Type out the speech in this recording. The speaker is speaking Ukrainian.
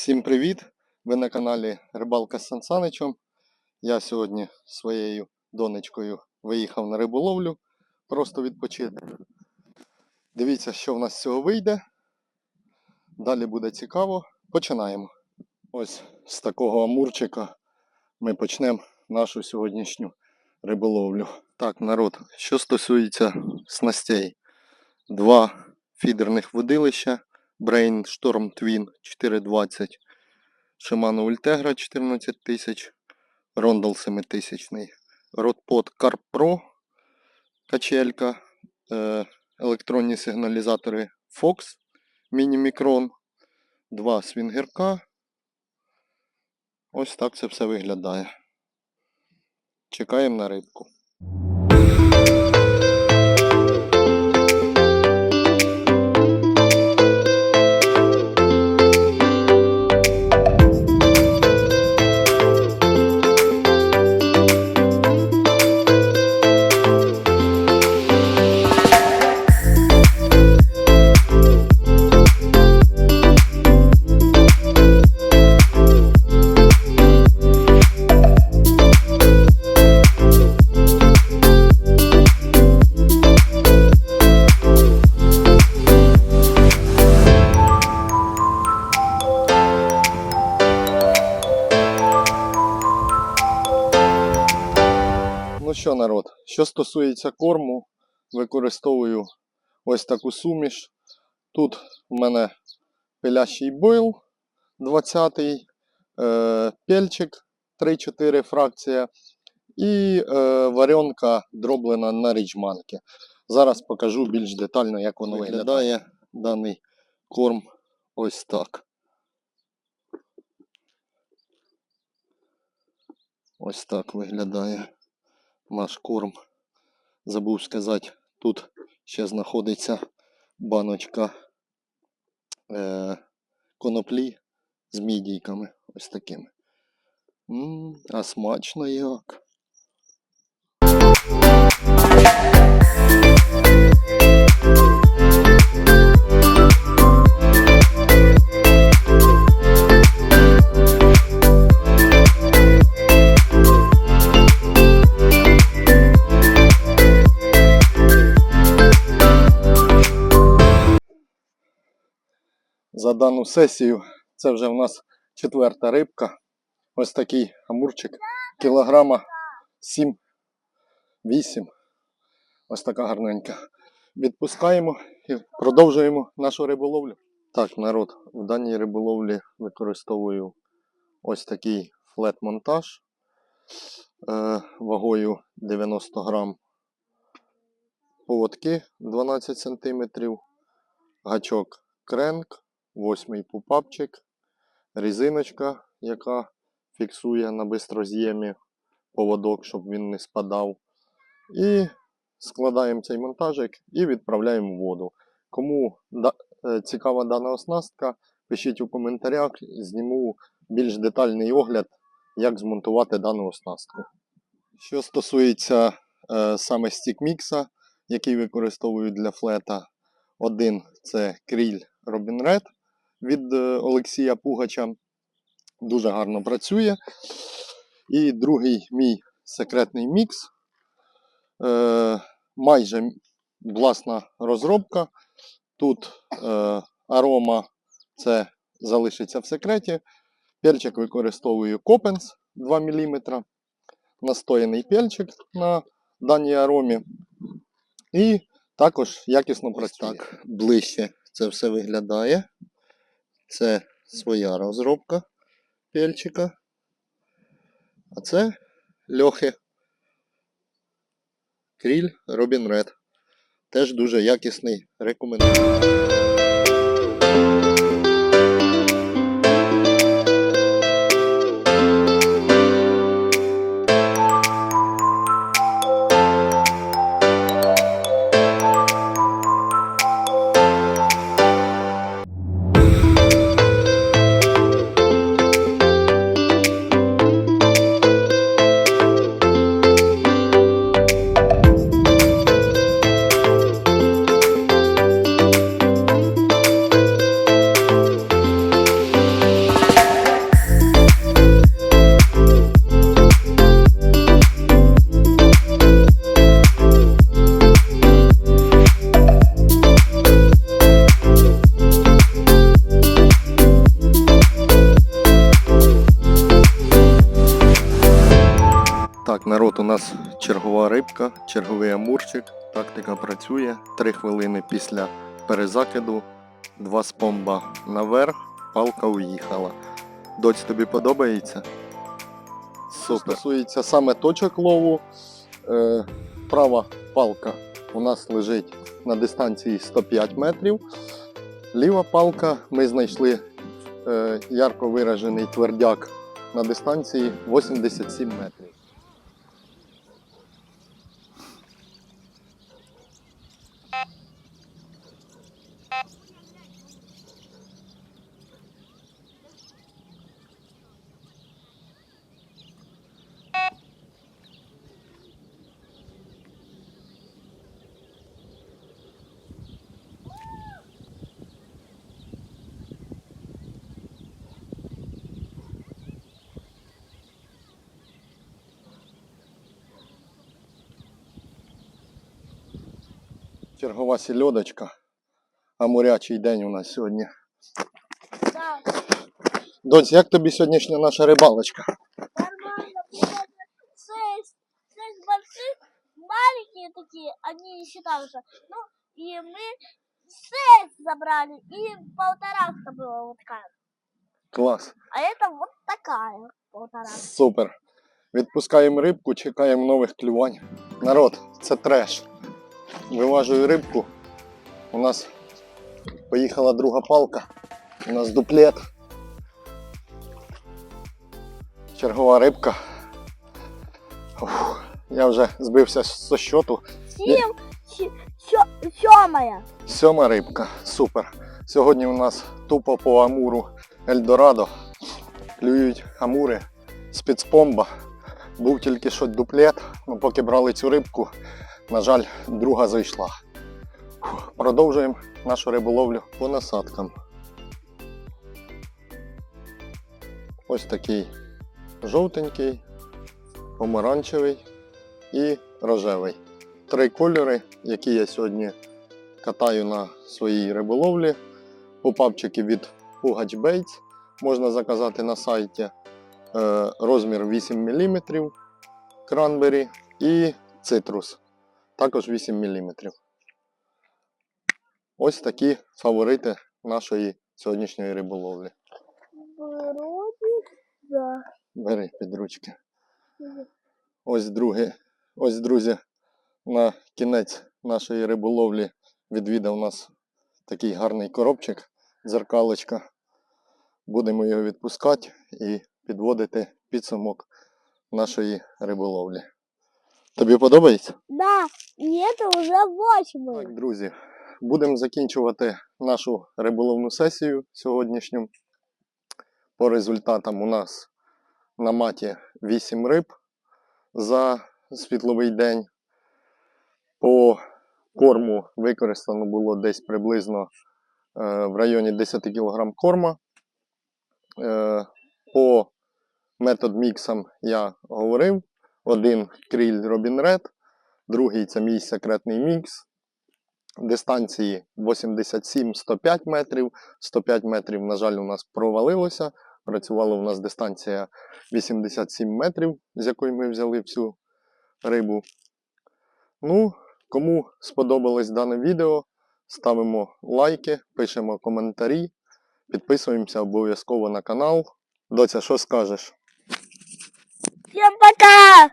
Всім привіт! Ви на каналі Рибалка з Сансаничем. Я сьогодні своєю донечкою виїхав на риболовлю, просто відпочити. Дивіться, що в нас з цього вийде. Далі буде цікаво. Починаємо. Ось з такого амурчика ми почнемо нашу сьогоднішню риболовлю. Так, народ, що стосується снастей. Два фідерних водилища. Brain Storm Twin 420, Shimano Ultegra 14 тисяч, Rondal 7000, Rodpod Carp Pro, качелька, е, електронні сигналізатори Fox Mini-Micron, два свінгерка. Ось так це все виглядає. Чекаємо на рибку. Що, народ, що стосується корму, використовую ось таку суміш. Тут у мене пилящий бойл 20-й, е, пельчик 3-4 фракція і е, варенка дроблена на річманки. Зараз покажу більш детально, як воно виглядає даний корм ось так. Ось так виглядає наш корм. Забув сказати, тут ще знаходиться баночка е, коноплі з мідійками. Ось такими. М, а смачно як. За дану сесію. Це вже в нас четверта рибка. Ось такий амурчик. Кілограма 7-8. Ось така гарненька. Відпускаємо і продовжуємо нашу риболовлю. Так, народ, в даній риболовлі використовую ось такий флет-монтаж е, вагою 90 грам. Поводки 12 см, гачок кренк, восьмий пупапчик, резиночка, яка фіксує на бистроз'ємі поводок, щоб він не спадав. І складаємо цей монтажик і відправляємо в воду. Кому е, цікава дана оснастка, пишіть у коментарях, зніму більш детальний огляд, як змонтувати дану оснастку. Що стосується е, саме стікмікса, який використовую для флета, один це кріль Robin Red від е, Олексія Пугача. Дуже гарно працює. І другий мій секретний мікс. Е, майже власна розробка. Тут е, арома це залишиться в секреті. Пельчик використовую Копенс 2 мм. Настояний пельчик на даній аромі. І також якісно працює. Так, ближче це все виглядає. Це своя розробка пельчика. А це льохи. Кріль Робін Ред. Теж дуже якісний, рекомендую. Народ, у нас чергова рибка, черговий амурчик. Тактика працює. Три хвилини після перезакиду. Два спомба наверх, палка уїхала. Доць, тобі подобається? Супер. Стосується саме точок лову. Е, права палка у нас лежить на дистанції 105 метрів. Ліва палка ми знайшли е, ярко виражений твердяк на дистанції 87 метрів. Чергова сільодочка. Амурячий день у нас сьогодні. Да, Доць, як тобі сьогоднішня наша рибалочка? нормально. Шесть, шесть больших, маленькие такие, они не считаются. Ну, и мы шесть забрали, и полторашка была вот такая. Клас. А это вот такая полторашка. Супер. Відпускаємо рибку, чекаємо нових клювань. Народ, це треш. Виважую рибку. У нас поїхала друга палка. У нас дуплет. Чергова рибка. Ух, я вже збився з щоту. Сим, семая. Сьома рибка. Супер. Сьогодні у нас тупо по амуру Ельдорадо. Клюють амури з підспомба. Був тільки що дуплет, ну поки брали цю рибку, на жаль, друга зайшла. Продовжуємо нашу риболовлю по насадкам. Ось такий жовтенький, помаранчевий і рожевий. Три кольори, які я сьогодні катаю на своїй риболовлі. Попапчики від Pugach Baits можна заказати на сайті. Е, Розмір 8 мм кранбері і цитрус. Також 8 мм. Ось такі фаворити нашої сьогоднішньої риболовлі. Бери під ручки. Ось друге. Ось, друзі, на кінець нашої риболовлі відвідав нас такий гарний коробчик, дзеркалочка. Будемо його відпускати і підводити підсумок нашої риболовлі. Тобі подобається? Да, и это уже восьмый. Так, друзі, будемо закінчувати нашу риболовну сесію сьогоднішню. По результатам у нас на маті 8 риб за світловий день. По корму використано було десь приблизно е, в районі 10 кг корма. Е, по метод міксам я говорив. Один кріль Robin Red, другий це мій секретний мікс. Дистанції 87-105 метрів. 105 метрів, на жаль, у нас провалилося. Працювала у нас дистанція 87 метрів, з якої ми взяли всю рибу. Ну, кому сподобалось дане відео, ставимо лайки, пишемо коментарі, підписуємося обов'язково на канал. Доця, що скажеш? 干